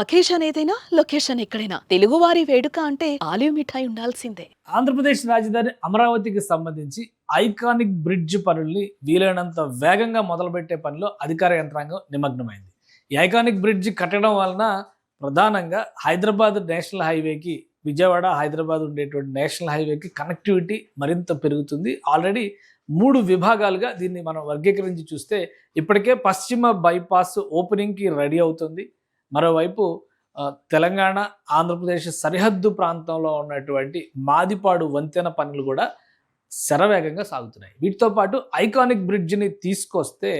Occasion ఏదైనా location ఎక్కడైనా. తెలుగువారి వేడుక అంటే ఆలివ్ మిఠాయి ఉండాల్సిందే. ఆంధ్రప్రదేశ్ రాజధాని అమరావతికి సంబంధించి ఐకానిక్ బ్రిడ్జ్ పనుల్ని వీలైనంత వేగంగా మొదలుపెట్టే పనిలో అధికార యంత్రాంగం నిమగ్నమైంది. ఈ ఐకానిక్ బ్రిడ్జ్ కట్టడం వలన ప్రధానంగా హైదరాబాద్ నేషనల్ హైవేకి విజయవాడ హైదరాబాద్ ఉండేటువంటి నేషనల్ హైవేకి కనెక్టివిటీ మరింత పెరుగుతుంది. ఆల్రెడీ మూడు విభాగాలుగా దీన్ని మనం వర్గీకరించి చూస్తే ఇప్పటికే పశ్చిమ బైపాస్ ఓపెనింగ్కి రెడీ అవుతుంది. మరోవైపు తెలంగాణ ఆంధ్రప్రదేశ్ సరిహద్దు ప్రాంతంలో ఉన్నటువంటి మాదిపాడు వంతెన పనులు కూడా శరవేగంగా సాగుతున్నాయి. వీటితో పాటు ఐకానిక్ బ్రిడ్జ్ని తీసుకొస్తే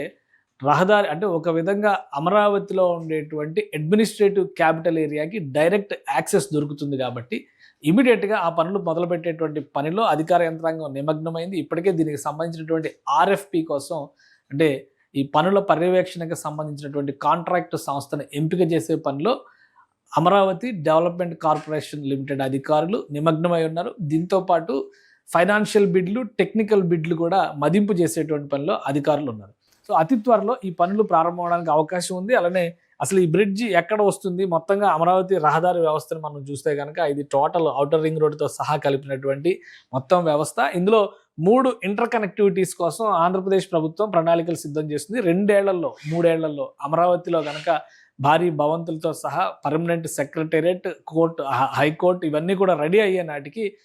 రహదారి అంటే ఒక విధంగా అమరావతిలో ఉండేటువంటి అడ్మినిస్ట్రేటివ్ క్యాపిటల్ ఏరియాకి డైరెక్ట్ యాక్సెస్ దొరుకుతుంది కాబట్టి ఇమీడియట్గా ఆ పనులు మొదలుపెట్టేటువంటి పనిలో అధికార యంత్రాంగం నిమగ్నమైంది. ఇప్పటికే దీనికి సంబంధించినటువంటి ఆర్ఎఫ్పి కోసం అంటే ఈ పనుల పర్యవేక్షణకు సంబంధించినటువంటి కాంట్రాక్ట్ సంస్థను ఎంపిక చేసే పనిలో అమరావతి డెవలప్మెంట్ కార్పొరేషన్ లిమిటెడ్ అధికారులు నిమగ్నమై ఉన్నారు. దీంతో పాటు ఫైనాన్షియల్ బిడ్లు టెక్నికల్ బిడ్లు కూడా మదింపు చేసేటువంటి పనిలో అధికారులు ఉన్నారు. సో అతి త్వరలో ఈ పనులు ప్రారంభం అవడానికి అవకాశం ఉంది. అలానే అసలు ఈ బ్రిడ్జి ఎక్కడ వస్తుంది? మొత్తంగా అమరావతి రహదారి వ్యవస్థను మనం చూస్తే కనుక ఇది టోటల్ అవుటర్ రింగ్ రోడ్తో సహా కలిపినటువంటి మొత్తం వ్యవస్థ. ఇందులో మూడు ఇంటర్ కనెక్టివిటీస్ కోసం ఆంధ్రప్రదేశ్ ప్రభుత్వం ప్రణాళికలు సిద్ధం చేస్తుంది. రెండేళ్ళలో మూడేళ్ళలో అమరావతిలో కనుక భారీ భవంతులతో సహా పర్మనెంట్ సెక్రటేరియట్ కోర్టు హైకోర్టు ఇవన్నీ కూడా రెడీ అయ్యే నాటికి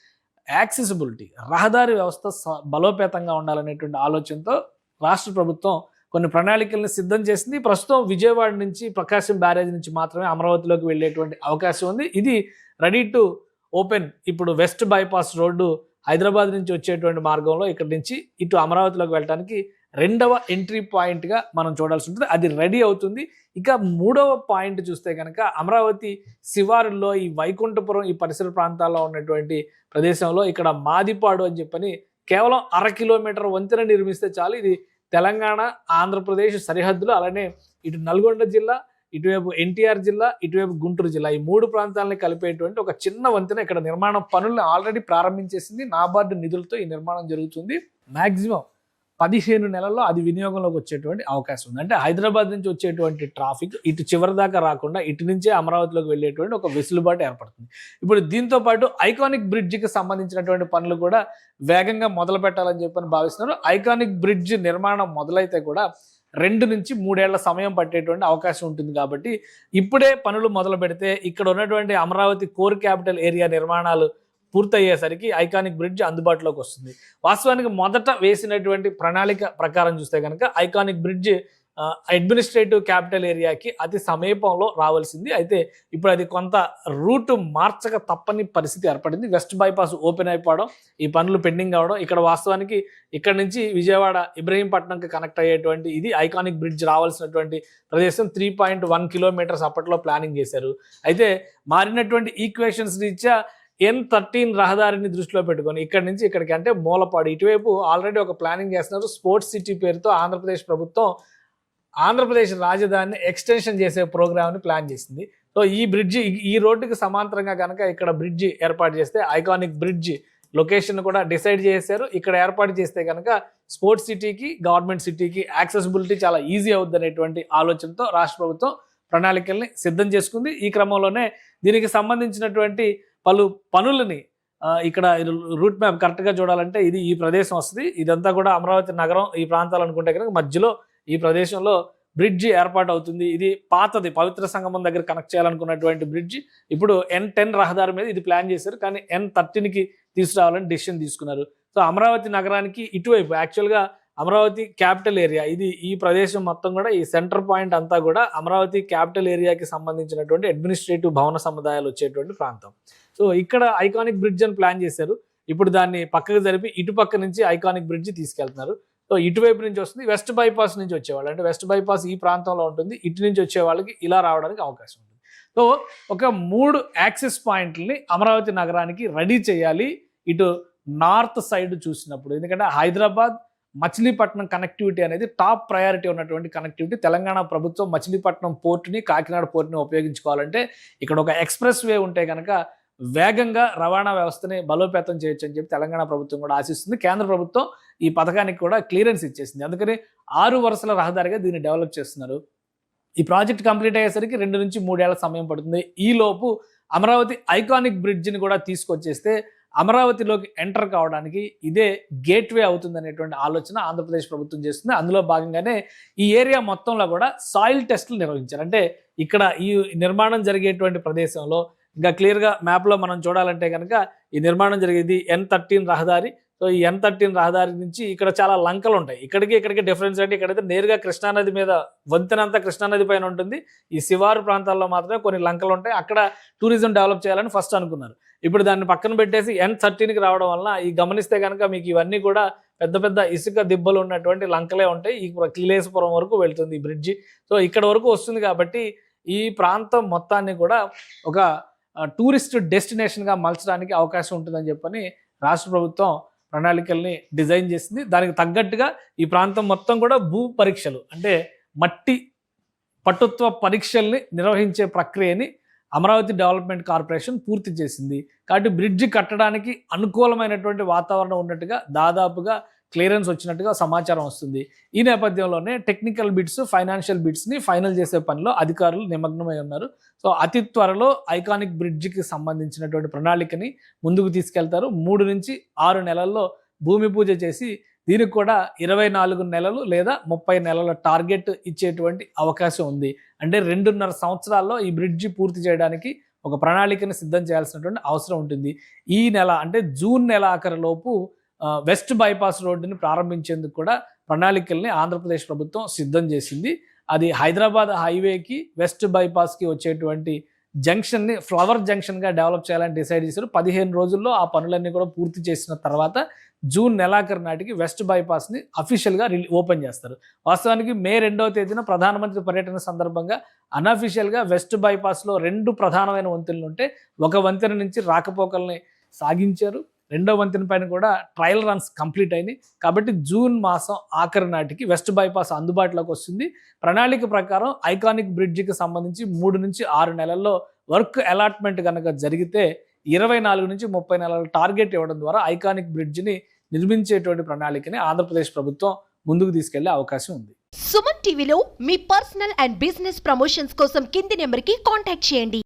యాక్సెసిబిలిటీ రహదారి వ్యవస్థ స- బలోపేతంగా ఉండాలనేటువంటి ఆలోచనతో రాష్ట్ర ప్రభుత్వం కొన్ని ప్రణాళికల్ని సిద్ధం చేసింది. ప్రస్తుతం విజయవాడ నుంచి ప్రకాశం బ్యారేజ్ నుంచి మాత్రమే అమరావతిలోకి వెళ్ళేటువంటి అవకాశం ఉంది. ఇది రెడీ టు ఓపెన్. ఇప్పుడు వెస్ట్ బైపాస్ రోడ్డు హైదరాబాద్ నుంచి వచ్చేటువంటి మార్గంలో ఇక్కడ నుంచి ఇటు అమరావతిలోకి వెళ్ళడానికి రెండవ ఎంట్రీ పాయింట్గా మనం చూడాల్సి ఉంటుంది. అది రెడీ అవుతుంది. ఇక మూడవ పాయింట్ చూస్తే కనుక అమరావతి శివారుల్లో ఈ వైకుంఠపురం ఈ పరిసర ప్రాంతాల్లో ఉన్నటువంటి ప్రదేశంలో ఇక్కడ మాదిపాడు అని చెప్పని కేవలం అర కిలోమీటర్ వంతెన నిర్మిస్తే చాలు. ఇది తెలంగాణ ఆంధ్రప్రదేశ్ సరిహద్దులు అలానే ఇటు నల్గొండ జిల్లా ఇటువైపు ఎన్టీఆర్ జిల్లా ఇటువైపు గుంటూరు జిల్లా. ఈ మూడు ప్రాంతాలని కలిపేటువంటి ఒక చిన్న వంతెన ఇక్కడ నిర్మాణం పనులను ఆల్రెడీ ప్రారంభించేసింది నాబార్డు నిధులతో ఈ నిర్మాణం జరుగుతుంది. మ్యాక్సిమం పదిహేను నెలల్లో అది వినియోగంలోకి వచ్చేటువంటి అవకాశం ఉంది. అంటే హైదరాబాద్ నుంచి వచ్చేటువంటి ట్రాఫిక్ ఇటు చివరి దాకా రాకుండా ఇటు నుంచే అమరావతిలోకి వెళ్ళేటువంటి ఒక వెసులుబాటు ఏర్పడుతుంది. ఇప్పుడు దీంతో పాటు ఐకానిక్ బ్రిడ్జికి సంబంధించినటువంటి పనులు కూడా వేగంగా మొదలు పెట్టాలని చెప్పని భావిస్తున్నారు. ఐకానిక్ బ్రిడ్జ్ నిర్మాణం మొదలైతే కూడా రెండు నుంచి మూడేళ్ళ సమయం పట్టేటువంటి అవకాశం ఉంటుంది కాబట్టి ఇప్పుడే పనులు మొదలు పెడితే ఇక్కడ ఉన్నటువంటి అమరావతి కోర్ క్యాపిటల్ ఏరియా నిర్మాణాలు పూర్తయ్యేసరికి ఐకానిక్ బ్రిడ్జ్ అందుబాటులోకి వస్తుంది. వాస్తవానికి మొదట వేసినటువంటి ప్రణాళిక ప్రకారం చూస్తే కనుక ఐకానిక్ బ్రిడ్జ్ అడ్మినిస్ట్రేటివ్ క్యాపిటల్ ఏరియాకి అతి సమీపంలో రావాల్సింది. అయితే ఇప్పుడు అది కొంత రూట్ మార్చక తప్పని పరిస్థితి ఏర్పడింది. వెస్ట్ బైపాస్ ఓపెన్ అయిపోవడం ఈ పనులు పెండింగ్ అవడం ఇక్కడ వాస్తవానికి ఇక్కడ నుంచి విజయవాడ ఇబ్రహీంపట్నంకి కనెక్ట్ అయ్యేటువంటి ఇది ఐకానిక్ బ్రిడ్జ్ రావాల్సినటువంటి ప్రదేశం. త్రీ పాయింట్ వన్ కిలోమీటర్స్ అప్పట్లో ప్లానింగ్ చేశారు. అయితే మారినటువంటి ఈక్వేషన్స్ రీత్యా ఎన్ థర్టీన్ రహదారిని దృష్టిలో పెట్టుకొని ఇక్కడ నుంచి ఇక్కడికి అంటే మూలపాడు ఇటువైపు ఆల్రెడీ ఒక ప్లానింగ్ చేస్తున్నారు. స్పోర్ట్స్ సిటీ పేరుతో ఆంధ్రప్రదేశ్ ప్రభుత్వం ఆంధ్రప్రదేశ్ రాజధానిని ఎక్స్టెన్షన్ చేసే ప్రోగ్రామ్ని ప్లాన్ చేసింది. సో ఈ బ్రిడ్జి ఈ రోడ్డుకి సమాంతరంగా కనుక ఇక్కడ బ్రిడ్జి ఏర్పాటు చేస్తే ఐకానిక్ బ్రిడ్జ్ లొకేషన్ కూడా డిసైడ్ చేశారు. ఇక్కడ ఏర్పాటు చేస్తే కనుక స్పోర్ట్స్ సిటీకి గవర్నమెంట్ సిటీకి యాక్సెసిబిలిటీ చాలా ఈజీ అవుద్ది అనేటువంటి ఆలోచనతో రాష్ట్ర ప్రభుత్వం ప్రణాళికల్ని సిద్ధం చేసుకుంది. ఈ క్రమంలోనే దీనికి సంబంధించినటువంటి పలు పనులని ఇక్కడ రూట్ మ్యాప్ కరెక్ట్గా చూడాలంటే ఇది ఈ ప్రదేశం వస్తుంది. ఇదంతా కూడా అమరావతి నగరం ఈ ప్రాంతాలు అనుకుంటే కనుక మధ్యలో ఈ ప్రదేశంలో బ్రిడ్జి ఏర్పాటు అవుతుంది ఇది పాతది. పవిత్ర సంగమం దగ్గర కనెక్ట్ చేయాలనుకున్నటువంటి బ్రిడ్జి. ఇప్పుడు ఎన్ టెన్ రహదారి మీద ఇది ప్లాన్ చేశారు. కానీ ఎన్ థర్టీన్కి తీసుకురావాలని డెసిషన్ తీసుకున్నారు. సో అమరావతి నగరానికి ఇటువైపు యాక్చువల్గా అమరావతి క్యాపిటల్ ఏరియా ఇది ఈ ప్రదేశం మొత్తం కూడా ఈ సెంటర్ పాయింట్ అంతా కూడా అమరావతి క్యాపిటల్ ఏరియాకి సంబంధించినటువంటి అడ్మినిస్ట్రేటివ్ భవన సముదాయాలు వచ్చేటువంటి ప్రాంతం. సో ఇక్కడ ఐకానిక్ బ్రిడ్జ్ అని ప్లాన్ చేశారు. ఇప్పుడు దాన్ని పక్కకు జరిపి ఇటు పక్క నుంచి ఐకానిక్ బ్రిడ్జ్ తీసుకెళ్తున్నారు. సో ఇటువైపు నుంచి వస్తుంది వెస్ట్ బైపాస్ నుంచి వచ్చేవాళ్ళు. అంటే వెస్ట్ బైపాస్ ఈ ప్రాంతంలో ఉంటుంది ఇటు నుంచి వచ్చే వాళ్ళకి ఇలా రావడానికి అవకాశం ఉంటుంది. సో ఒక మూడు యాక్సెస్ పాయింట్లని అమరావతి నగరానికి రెడీ చేయాలి ఇటు నార్త్ సైడ్ చూసినప్పుడు. ఎందుకంటే హైదరాబాద్ మచిలీపట్నం కనెక్టివిటీ అనేది టాప్ ప్రయారిటీ ఉన్నటువంటి కనెక్టివిటీ. తెలంగాణ ప్రభుత్వం మచిలీపట్నం పోర్టుని కాకినాడ పోర్టుని ఉపయోగించుకోవాలంటే ఇక్కడ ఒక ఎక్స్ప్రెస్ వే ఉంటే కనుక వేగంగా రవాణా వ్యవస్థని బలోపేతం చేయొచ్చు అని చెప్పి తెలంగాణ ప్రభుత్వం కూడా ఆశిస్తుంది. కేంద్ర ప్రభుత్వం ఈ పథకానికి కూడా క్లియరెన్స్ ఇచ్చేసింది. అందుకని ఆరు వరుసల రహదారిగా దీన్ని డెవలప్ చేస్తున్నారు. ఈ ప్రాజెక్ట్ కంప్లీట్ అయ్యేసరికి రెండు నుంచి మూడేళ్ళ సమయం పడుతుంది. ఈ లోపు అమరావతి ఐకానిక్ బ్రిడ్జ్ని కూడా తీసుకొచ్చేస్తే అమరావతిలోకి ఎంటర్ కావడానికి ఇదే గేట్వే అవుతుంది అనేటువంటి ఆలోచన ఆంధ్రప్రదేశ్ ప్రభుత్వం చేస్తుంది. అందులో భాగంగానే ఈ ఏరియా మొత్తంలో కూడా సాయిల్ టెస్టులు నిర్వహించారు. అంటే ఇక్కడ ఈ నిర్మాణం జరిగేటువంటి ప్రదేశంలో ఇంకా క్లియర్గా మ్యాప్లో మనం చూడాలంటే కనుక ఈ నిర్మాణం జరిగేది ఎన్ థర్టీన్ రహదారి. సో ఈ ఎన్ థర్టీన్ రహదారి నుంచి ఇక్కడ చాలా లంకలు ఉంటాయి ఇక్కడికి ఇక్కడికి డిఫరెన్స్ అంటే ఇక్కడైతే నేరుగా కృష్ణానది మీద వంతెనంతా కృష్ణానది పైన ఉంటుంది. ఈ శివారు ప్రాంతాల్లో మాత్రమే కొన్ని లంకలు ఉంటాయి అక్కడ టూరిజం డెవలప్ చేయాలని ఫస్ట్ అనుకున్నారు. ఇప్పుడు దాన్ని పక్కన పెట్టేసి ఎన్ థర్టీన్కి రావడం వలన ఈ గమనిస్తే కనుక మీకు ఇవన్నీ కూడా పెద్ద పెద్ద ఇసుక దిబ్బలు ఉన్నటువంటి లంకలే ఉంటాయి. ఈ క్లీలేశ్వరం వరకు వెళ్తుంది ఈ బ్రిడ్జి. సో ఇక్కడ వరకు వస్తుంది కాబట్టి ఈ ప్రాంతం మొత్తాన్ని కూడా ఒక టూరిస్ట్ డెస్టినేషన్గా మలచడానికి అవకాశం ఉంటుందని చెప్పని రాష్ట్ర ప్రభుత్వం ప్రణాళికల్ని డిజైన్ చేసింది. దానికి తగ్గట్టుగా ఈ ప్రాంతం మొత్తం కూడా భూ పరీక్షలు అంటే మట్టి పటుత్వ పరీక్షల్ని నిర్వహించే ప్రక్రియని అమరావతి డెవలప్మెంట్ కార్పొరేషన్ పూర్తి చేసింది. కాబట్టి బ్రిడ్జ్ కట్టడానికి అనుకూలమైనటువంటి వాతావరణం ఉన్నట్టుగా దాదాపుగా క్లియరెన్స్ వచ్చినట్టుగా సమాచారం వస్తుంది. ఈ నేపథ్యంలోనే టెక్నికల్ బిడ్స్ ఫైనాన్షియల్ బిడ్స్ని ఫైనల్ చేసే పనిలో అధికారులు నిమగ్నమై ఉన్నారు. సో అతి త్వరలో ఐకానిక్ బ్రిడ్జికి సంబంధించినటువంటి ప్రణాళికని ముందుకు తీసుకెళ్తారు. మూడు నుంచి ఆరు నెలల్లో భూమి పూజ చేసి దీనికి కూడా ఇరవై నాలుగు నెలలు లేదా ముప్పై నెలల టార్గెట్ ఇచ్చేటువంటి అవకాశం ఉంది. అంటే రెండున్నర సంవత్సరాల్లో ఈ బ్రిడ్జి పూర్తి చేయడానికి ఒక ప్రణాళికను సిద్ధం చేయాల్సినటువంటి అవసరం ఉంటుంది. ఈ నెల అంటే జూన్ నెల ఆఖరి లోపు వెస్ట్ బైపాస్ రోడ్డుని ప్రారంభించేందుకు కూడా ప్రణాళికల్ని ఆంధ్రప్రదేశ్ ప్రభుత్వం సిద్ధం చేసింది. అది హైదరాబాద్ హైవేకి వెస్ట్ బైపాస్కి వచ్చేటువంటి జంక్షన్ని ఫ్లవర్ జంక్షన్గా డెవలప్ చేయాలని డిసైడ్ చేశారు. పదిహేను రోజుల్లో ఆ పనులన్నీ కూడా పూర్తి చేసిన తర్వాత జూన్ నెలాఖరు నాటికి వెస్ట్ బైపాస్ని అఫీషియల్గా రిలీ ఓపెన్ చేస్తారు. వాస్తవానికి మే రెండవ తేదీన ప్రధానమంత్రి పర్యటన సందర్భంగా అన్అఫీషియల్గా వెస్ట్ బైపాస్లో రెండు ప్రధానమైన వంతెనలు ఉంటే ఒక వంతెన నుంచి రాకపోకల్ని సాగించారు. రెండో వంతెన పైన కూడా ట్రయల్ రన్స్ కంప్లీట్ అయినాయి. కాబట్టి జూన్ మాసం ఆఖరి నాటికి వెస్ట్ బైపాస్ అందుబాటులోకి వస్తుంది. ప్రణాళిక ప్రకారం ఐకానిక్ బ్రిడ్జికి సంబంధించి మూడు నుంచి ఆరు నెలల్లో వర్క్ అలాట్మెంట్ కనుక జరిగితే ఇరవై నాలుగు నుంచి ముప్పై నెలల టార్గెట్ ఇవ్వడం ద్వారా ఐకానిక్ బ్రిడ్జిని నిర్మించేటువంటి ప్రణాళికని ఆంధ్రప్రదేశ్ ప్రభుత్వం ముందుకు తీసుకెళ్ళే అవకాశం ఉంది. సుమన్ టీవీలో మీ పర్సనల్ అండ్ బిజినెస్ ప్రమోషన్స్ కోసం కింది నెంబర్కి కాంటాక్ట్ చేయండి.